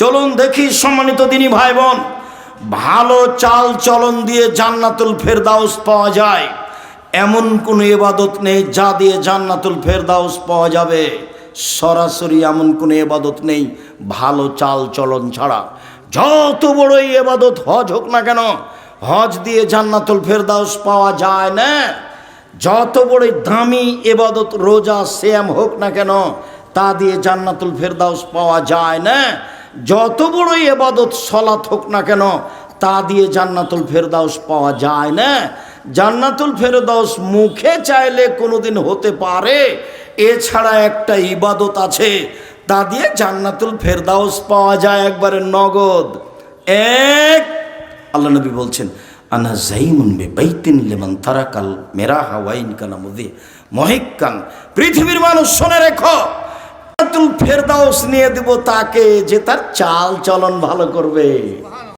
চলুন দেখি সম্মানিত দিনী ভাই বোন ভালো চাল চলন দিয়ে জান্নাতুল ফেরদাউস পাওয়া যায়। এমন কোনো এবাদত নেই যা দিয়ে জান্নাতুল ফেরদাউস পাওয়া যাবে। সরাসরি এমন কোনো এবাদত নেই ভালো চাল চলন ছাড়া। যত বড়ই এবাদত হজ হোক না কেন, হজ দিয়ে জান্নাতুল ফেরদাউস পাওয়া যায় না। যত বড় দামি এবাদত রোজা শ্যাম হোক না কেন, তা দিয়ে জান্নাতুল ফেরদাউস পাওয়া যায় না। যত বড় এবাদত, সলাৎ হোক না কেন, তা দিয়ে জান্নাতুল ফেরদাউস পাওয়া যায় না। জান্নাতুল ফেরদাউস মুখে চাইলে কোনোদিন হতে পারে, এছাড়া একটা ইবাদত আছে, তা দিয়ে জান্নাতুল ফেরদাউস পাওয়া যায় একবারে নগদ। এক, আল্লাহ নবী বলছেন, আনা জাইমুন বে বাইতিন লিমান তারাকাল মেরাহা ওয়াইন কানা মুদি মহিকান পৃথিবীর মানুষ শোনে রেখো। ফেরদাউস নিয়ে দেব তাকে যে তার চাল চলন ভালো করবে।